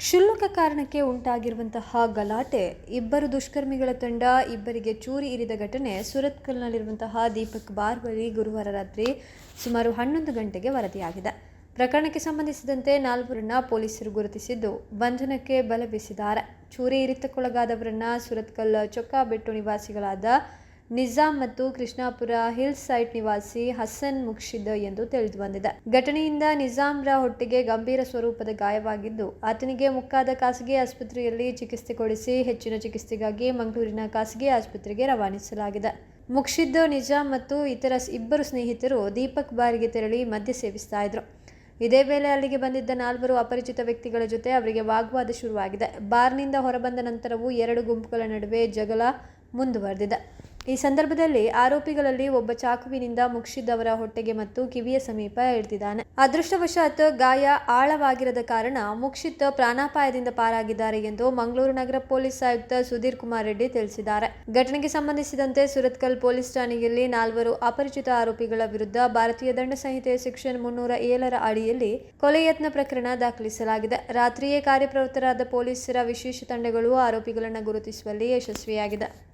ಕ್ಷುಲ್ಲಕ ಕಾರಣಕ್ಕೆ ಉಂಟಾಗಿರುವಂತಹ ಗಲಾಟೆ, ಇಬ್ಬರು ದುಷ್ಕರ್ಮಿಗಳ ತಂಡ, ಇಬ್ಬರಿಗೆ ಚೂರಿ ಇರಿದ ಘಟನೆ, ಸುರತ್ಕಲ್ನಲ್ಲಿರುವಂತಹ ದೀಪಕ್ ಬಾರ್ ಬಳಿ ಗುರುವಾರ ರಾತ್ರಿ ಸುಮಾರು ಹನ್ನೊಂದು ಗಂಟೆಗೆ ವರದಿಯಾಗಿದೆ. ಪ್ರಕರಣಕ್ಕೆ ಸಂಬಂಧಿಸಿದಂತೆ ನಾಲ್ವರನ್ನ ಪೊಲೀಸರು ಗುರುತಿಸಿದ್ದು, ಬಂಧನಕ್ಕೆ ಬಲ ಬೀಸಿದ್ದಾರೆ ಚೂರಿ ಇರಿತಕ್ಕೊಳಗಾದವರನ್ನ ಸುರತ್ಕಲ್ ಚೊಕ್ಕಾಬೆಟ್ಟು ನಿವಾಸಿಗಳಾದ ನಿಜಾಮ್ ಮತ್ತು ಕೃಷ್ಣಾಪುರ ಹಿಲ್ ಸೈಟ್ ನಿವಾಸಿ ಹಸನ್ ಮುಕ್ಷಿದ್ ಎಂದು ತಿಳಿದು ಬಂದಿದೆ ಘಟನೆಯಿಂದ ನಿಜಾಮ್ರ ಹೊಟ್ಟೆಗೆ ಗಂಭೀರ ಸ್ವರೂಪದ ಗಾಯವಾಗಿದ್ದು, ಆತನಿಗೆ ಮುಕ್ಕಾದ ಖಾಸಗಿ ಆಸ್ಪತ್ರೆಯಲ್ಲಿ ಚಿಕಿತ್ಸೆ ಕೊಡಿಸಿ ಹೆಚ್ಚಿನ ಚಿಕಿತ್ಸೆಗಾಗಿ ಮಂಗಳೂರಿನ ಖಾಸಗಿ ಆಸ್ಪತ್ರೆಗೆ ರವಾನಿಸಲಾಗಿದೆ. ಮುಕ್ಷಿದ್ ನಿಜಾಮ್ ಮತ್ತು ಇತರ ಇಬ್ಬರು ಸ್ನೇಹಿತರು ದೀಪಕ್ ಬಾರಿಗೆ ತೆರಳಿ ಮದ್ಯ ಸೇವಿಸ್ತಾ ಇದ್ರು. ಇದೇ ವೇಳೆ ಅಲ್ಲಿಗೆ ಬಂದಿದ್ದ ನಾಲ್ವರು ಅಪರಿಚಿತ ವ್ಯಕ್ತಿಗಳ ಜೊತೆ ಅವರಿಗೆ ವಾಗ್ವಾದ ಶುರುವಾಗಿದೆ. ಬಾರ್ನಿಂದ ಹೊರಬಂದ ನಂತರವೂ ಎರಡು ಗುಂಪುಗಳ ನಡುವೆ ಜಗಳ ಮುಂದುವರೆದಿದೆ. ಈ ಸಂದರ್ಭದಲ್ಲಿ ಆರೋಪಿಗಳಲ್ಲಿ ಒಬ್ಬ ಚಾಕುವಿನಿಂದ ಮುಕ್ಷಿದ್ ಅವರ ಹೊಟ್ಟೆಗೆ ಮತ್ತು ಕಿವಿಯ ಸಮೀಪ ಇಡ್ತಿದ್ದಾನೆ ಅದೃಷ್ಟವಶಾತ್ ಗಾಯ ಆಳವಾಗಿರದ ಕಾರಣ ಮುಕ್ಷಿತ್ ಪ್ರಾಣಾಪಾಯದಿಂದ ಪಾರಾಗಿದ್ದಾರೆ ಎಂದು ಮಂಗಳೂರು ನಗರ ಪೊಲೀಸ್ ಆಯುಕ್ತ ಸುಧೀರ್ ಕುಮಾರ್ ರೆಡ್ಡಿ ತಿಳಿಸಿದ್ದಾರೆ. ಘಟನೆಗೆ ಸಂಬಂಧಿಸಿದಂತೆ ಸುರತ್ಕಲ್ ಪೊಲೀಸ್ ಠಾಣೆಯಲ್ಲಿ ನಾಲ್ವರು ಅಪರಿಚಿತ ಆರೋಪಿಗಳ ವಿರುದ್ಧ ಭಾರತೀಯ ದಂಡ ಸಂಹಿತೆ ಸೆಕ್ಷನ್ ಮುನ್ನೂರ ಏಳರ ಅಡಿಯಲ್ಲಿ ಕೊಲೆ ಯತ್ನ ಪ್ರಕರಣ ದಾಖಲಿಸಲಾಗಿದೆ. ರಾತ್ರಿಯೇ ಕಾರ್ಯಪ್ರವೃತ್ತರಾದ ಪೊಲೀಸರ ವಿಶೇಷ ತಂಡಗಳು ಆರೋಪಿಗಳನ್ನು ಗುರುತಿಸುವಲ್ಲಿ ಯಶಸ್ವಿಯಾಗಿದೆ.